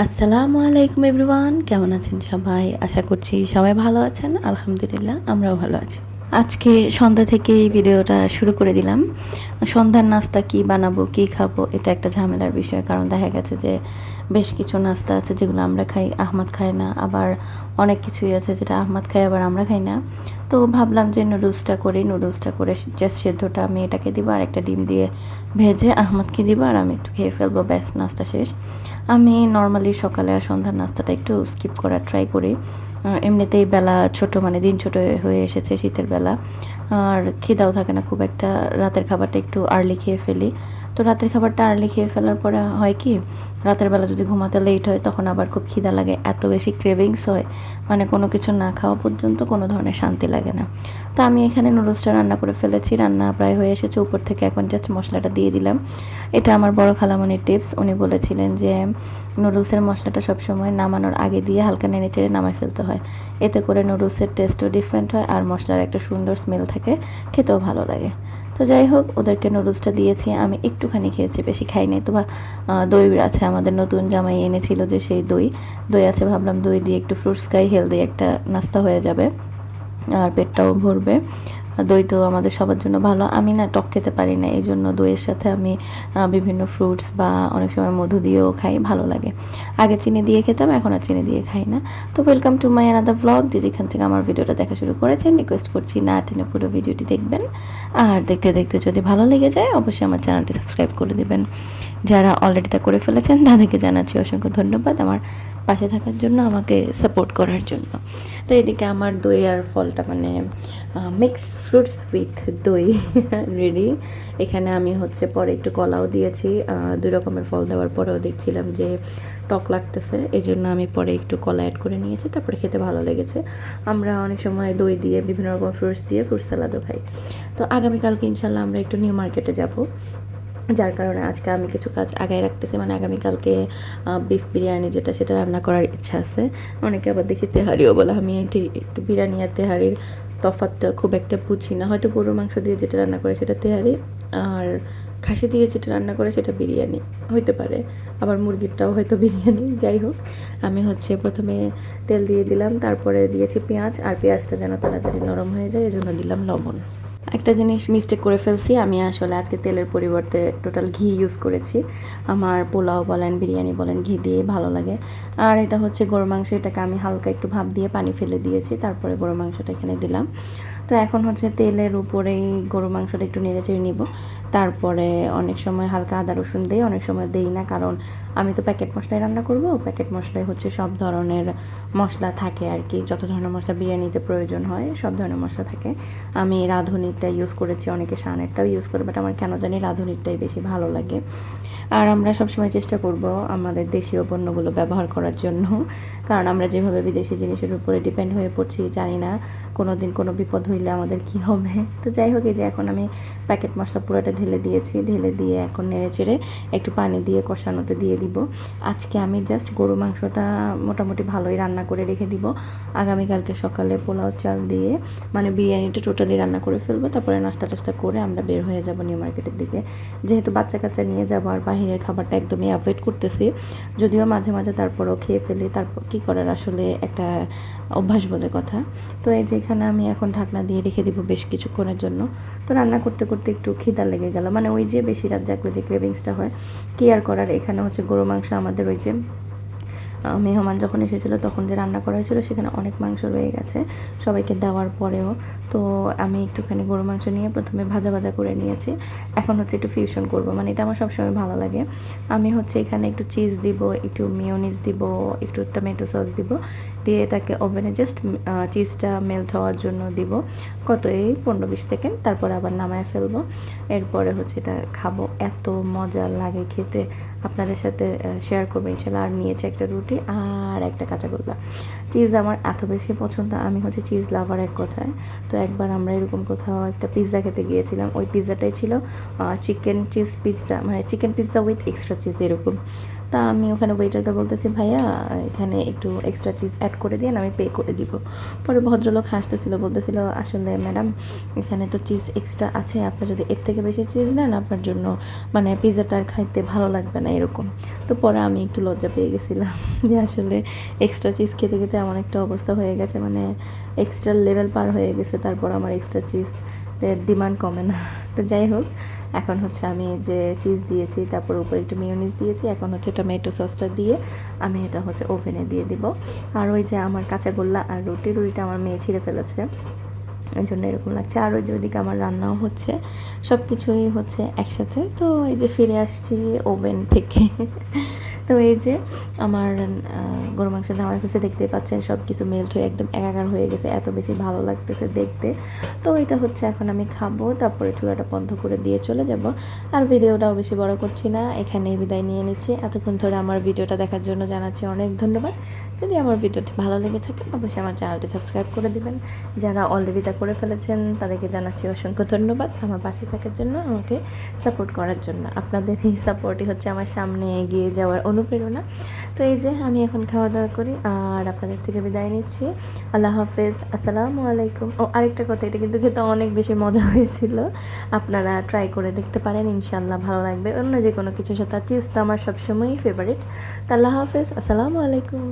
আসসালামু আলাইকুম এভরিওয়ান, কেমন আছেন সবাই? আশা করছি সবাই ভালো আছেন, আলহামদুলিল্লাহ, আমরাও ভালো আছি। আজকে সন্ধ্যা থেকে এই ভিডিওটা শুরু করে দিলাম। সন্ধ্যার নাস্তা কি বানাবো, কি খাব, এটা একটা ঝামেলার বিষয়। কারণ দেখা গেছে যে বেশ কিছু নাস্তা আছে যেগুলো আমরা খাই, আহমদ খায় না। আবার অনেক কিছুই আছে যেটা আহমদ খায়, আবার আমরা খাই না। তো ভাবলাম যে নুডলসটা করি, নুডলসটা করে জাস্ট সেদ্ধটা মেয়েটাকে দিব আর একটা ডিম দিয়ে ভেজে আহমদকে দিব আর আমি একটু খেয়ে ফেলব, ব্যাস, নাস্তা শেষ। আমি নর্মালি সকালে আর সন্ধ্যার নাস্তাটা একটু স্কিপ করার ট্রাই করি। এমনিতেই বেলা ছোট মানে দিন ছোট হয়ে এসেছে শীতের বেলা। আর খিদাও থাকে না খুব একটা। রাতের খাবারটা একটু আর্লি খেয়ে ফেলি। তো রাতের খাবারটা আর্লি খেয়ে ফেলার পরে হয় কি, রাতের বেলা যদি ঘুমাতে লেট হয় তখন আবার খুব খিদা লাগে, এত বেশি ক্রেভিংস হয় মানে কোনো কিছু না খাওয়া পর্যন্ত কোনো ধরনের শান্তি লাগে না। তো আমি এখানে নুডলসটা রান্না করে ফেলেছি, রান্না প্রায় হয়ে এসেছে, উপর থেকে এখন জাস্ট মশলাটা দিয়ে দিলাম। এটা আমার বড় খালামনির টিপস উনি বলেছিলেন যে নুডলসের মশলাটা সবসময় নামানোর আগে দিয়ে হালকা নেড়ে চেড়ে নামায় ফেলতে হয়। এতে করে নুডলসের টেস্টও ডিফারেন্ট হয় আর মশলার একটা সুন্দর স্মেল থাকে, খেতেও ভালো লাগে। তো যাই হোক, ওদেরকে নুডলসটা দিয়েছি। আমি একটুখানি খেয়েছি, বেশি খাইনি তো বা দই আছে, আমাদের নতুন জামাই এনেছিল যে সেই দই। দই আছে, ভাবলাম দই দিয়ে একটু ফ্রুটস খাই হেলদি একটা নাস্তা হয়ে যাবে। আর পেটটাও ভরবে। দই তো আমাদের সবার জন্য ভালো। আমি না টক খেতে পারি না, এই জন্য দইয়ের সাথে আমি বিভিন্ন ফ্রুটস বা অনেক সময় মধু দিয়েও খাই, ভালো লাগে। আগে চিনি দিয়ে খেতাম, এখন আর চিনি দিয়ে খাই না। তো welcome to my another blog যে যেখান থেকে আমার ভিডিওটা দেখা শুরু করেছেন রিকোয়েস্ট করছি না টেনে পুরো ভিডিওটি দেখবেন। আর দেখতে দেখতে যদি ভালো লেগে যায়, অবশ্যই আমার চ্যানেলটি সাবস্ক্রাইব করে দেবেন। যারা অলরেডি তা করে ফেলেছেন, তাদেরকে জানাচ্ছি অসংখ্য ধন্যবাদ আমার পাশে থাকার জন্য, আমাকে সাপোর্ট করার জন্য। তো এদিকে আমার দই আর ফলটা মানে মিক্স ফ্রুটস উইথ দই রেডি এখানে আমি হচ্ছে পরে একটু কলাও দিয়েছি দুই রকমের ফল দেওয়ার পরেও দেখছিলাম যে টক লাগতেছে এই জন্য আমি পরে একটু কলা অ্যাড করে নিয়েছি, তারপরে খেতে ভালো লেগেছে। আমরা অনেক সময় দই দিয়ে বিভিন্ন রকম ফ্রুটস দিয়ে ফ্রুট সালাদও খাই। তো আগামীকালকে ইনশাল্লাহ আমরা একটু নিউ মার্কেটে যাব। যার কারণে আজকে আমি কিছু কাজ আগায় রাখতেছি। মানে আগামীকালকে বিফ বিরিয়ানি যেটা, সেটা রান্না করার ইচ্ছা আছে। অনেকে আবার দেখি তেহারিও বলে, আমি বিরিয়ানি আর তেহারির তফাৎ খুব একটা বুঝি না। হয়তো গরুর মাংস দিয়ে যেটা রান্না করে সেটা তেহারি, আর খাসি দিয়ে যেটা রান্না করে সেটা বিরিয়ানি। হইতে পারে। আবার মুরগিরটাও হয়তো বিরিয়ানি। যাই হোক, আমি হচ্ছে প্রথমে তেল দিয়ে দিলাম, তারপরে দিয়েছি পেঁয়াজ, আর পেঁয়াজটা যেন তাড়াতাড়ি নরম হয়ে যায়, এজন্য দিলাম লবণ। একটা জিনিস মিস্টেক করে ফেলছি। আমি আসলে আজকে তেলের পরিবর্তে টোটাল ঘি ইউজ করেছি। আমার পোলাও বলেন, বিরিয়ানি বলেন, ঘি দিয়ে ভালো লাগে। আর এটা হচ্ছে গরু মাংস, এটাকে আমি হালকা একটু ভাপ দিয়ে পানি ফেলে দিয়েছি। তারপরে গরু মাংসটা এখানে দিলাম। তো এখন হচ্ছে তেলের উপরেই গরু মাংসটা একটু নেড়ে চেড়ে নিব। তারপরে অনেক সময় হালকা আদা রসুন দিই, অনেক সময় দেই না, কারণ আমি তো প্যাকেট মশলাই রান্না করব। প্যাকেট মশলায় হচ্ছে সব ধরনের মশলা থাকে আর কি যত ধরনের মশলা বিরিয়ানিতে প্রয়োজন হয়, সব ধরনের মশলা থাকে। আমি রাঁধুনিরটা ইউজ করেছি, অনেকে শানেরটাও ইউজ করে বাট আমার কেন জানি রাঁধুনিরটাই বেশি ভালো লাগে। আর আমরা সবসময় চেষ্টা করব আমাদের দেশীয় পণ্যগুলো ব্যবহার করার জন্য। কারণ আমরা যেভাবে বিদেশি জিনিসের উপরে ডিপেন্ড হয়ে পড়ছি, জানি না কোনো দিন কোনো বিপদ হইলে আমাদের কি হবে? তো যাই হোক, এই যে এখন আমি প্যাকেট মশলা পুরোটা ঢেলে দিয়েছি। ঢেলে দিয়ে এখন নেড়ে চেড়ে একটু পানি দিয়ে কষানোতে দিয়ে দিব। আজকে আমি জাস্ট গরু মাংসটা মোটামুটি ভালোই রান্না করে রেখে দিব। আগামীকালকে সকালে পোলাও চাল দিয়ে মানে বিরিয়ানিটা টোটালি রান্না করে ফেলব। তারপরে নাস্তা টাস্তা করে আমরা বের হয়ে যাব নিউ মার্কেটের দিকে। যেহেতু বাচ্চা কাচ্চা নিয়ে যাব আর বাহিরের খাবারটা একদমই অ্যাভয়েড করতেছি, যদিও মাঝে মাঝে তারপরও খেয়ে ফেলি। তারপর কী করার আসলে একটা অভ্যাস বলে কথা। তো এই যে এখানে আমি এখন ঢাকনা দিয়ে রেখে দিব বেশ কিছুক্ষণের জন্য। তো রান্না করতে করতে একটু খিদা লেগে গেল। মানে ওই যে বেশি রাত জাগলে যে ক্রেভিংসটা হয় কি আর করার এখানে হচ্ছে গরু মাংস আমাদের ওই যে মেহমান যখন এসেছিল তখন যে রান্না করা হয়েছিল সেখানে অনেক মাংস রয়ে গেছে সবাইকে দেওয়ার পরেও। তো আমি একটুখানি গরু মাংস নিয়ে প্রথমে ভাজা ভাজা করে নিয়েছি। এখন হচ্ছে একটু ফিউশন করব। মানে এটা আমার সবসময় ভালো লাগে। আমি হচ্ছে এখানে একটু চিজ দিব, একটু মিওনিজ দিব, একটু টমেটো সস দিব। দিয়ে এটাকে ওভেনে জাস্ট চিজটা মেল্ট হওয়ার জন্য দিব। কত? এই পনেরো বিশ সেকেন্ড তারপরে আবার নামায় ফেলব। এরপরে হচ্ছে এটা খাব। এত মজা লাগে খেতে। আপনাদের সাথে শেয়ার করব ইনশাল্লাহ। আর নিয়েছে একটা রুটি আর একটা কাঁচাগোল্লা চিজ আমার এত বেশি পছন্দ। আমি হচ্ছে চিজ লাভার এক কথায়। তো একবার আমরা এরকম কোথাও একটা পিৎজা খেতে গিয়েছিলাম। ওই পিৎজাটাই ছিল চিকেন চিজ পিৎজা মানে chicken pizza with extra cheese এরকম। তা আমি ওখানে ওয়েটারকে বলতেছি, ভাইয়া, এখানে একটু এক্সট্রা চিজ অ্যাড করে দিন, আমি পে করে দিব। পরে ভদ্রলোক হাসতেছিল, বলতেছিল, আসলে ম্যাডাম এখানে তো চিজ এক্সট্রা আছে, আপনার যদি এর থেকে বেশি চিজ নেন, আপনার জন্য মানে পিৎজাটা আর খাইতে ভালো লাগবে না, এরকম। তো পরে আমি একটু লজ্জা পেয়ে গেছিলাম যে আসলে এক্সট্রা চিজ খেতে খেতে এমন একটা অবস্থা হয়ে গেছে মানে এক্সট্রা লেভেল পার হয়ে গেছে, তারপর আমার এক্সট্রা চিজ ডিমান্ড কমে না। তো যাই হোক এখন হচ্ছে আমি যে চিজ দিয়েছি, তারপর উপরে একটু মিউনিস দিয়েছি, এখন হচ্ছে টমেটো সসটা দিয়ে আমি এটা হচ্ছে ওভেনে দিয়ে দিব। আর ওই যে আমার কাঁচা গোল্লা আর রুটি, রুটিটা আমার মেয়ে ছিঁড়ে ফেলেছে। এই জন্য এরকম লাগছে। আর ওই যে ওইদিকে আমার রান্নাও হচ্ছে সব কিছুই হচ্ছে একসাথে। তো এই যে ফিরে আসছি ওভেন থেকে। তো এই যে আমার গরু মাংসটা আমার কাছে দেখতেই পাচ্ছেন সব কিছু মেল্ট হয়ে একদম একাকার হয়ে গেছে, এত বেশি ভালো লাগতেছে দেখতে। তো এটা হচ্ছে এখন আমি খাব, তারপরে চুলাটা বন্ধ করে দিয়ে চলে যাব। আর ভিডিওটাও বেশি বড় করছি না, এখানেই বিদায় নিয়ে নিচ্ছি। এতক্ষণ ধরে আমার ভিডিওটা দেখার জন্য জানাচ্ছি অনেক ধন্যবাদ। যদি আমার ভিডিওটি ভালো লেগে থাকে, অবশ্যই আমার চ্যানেলটি সাবস্ক্রাইব করে দিবেন। যারা অলরেডি তা করে ফেলেছেন, তাদেরকে জানাচ্ছি অসংখ্য ধন্যবাদ আমার পাশে থাকার জন্য, আমাকে সাপোর্ট করার জন্য। আপনাদের এই সাপোর্টই হচ্ছে আমার সামনে এগিয়ে যাওয়ার অনুপ্রেরণা। তো এই যে আমি এখন খাওয়া দাওয়া করি আর আপনাদের থেকে বিদায় নিচ্ছি। আল্লাহ হাফেজ। আসসালামু আলাইকুম। ও, আরেকটা কথা, এটা কিন্তু খেতে অনেক বেশি মজা হয়েছিল। আপনারা ট্রাই করে দেখতে পারেন ইনশাল্লাহ ভালো লাগবে। অন্য যে কোনো কিছুর সাথে চিজ তো আমার সবসময়ই ফেভারিট তা আল্লাহ হাফেজ। আসসালামু আলাইকুম।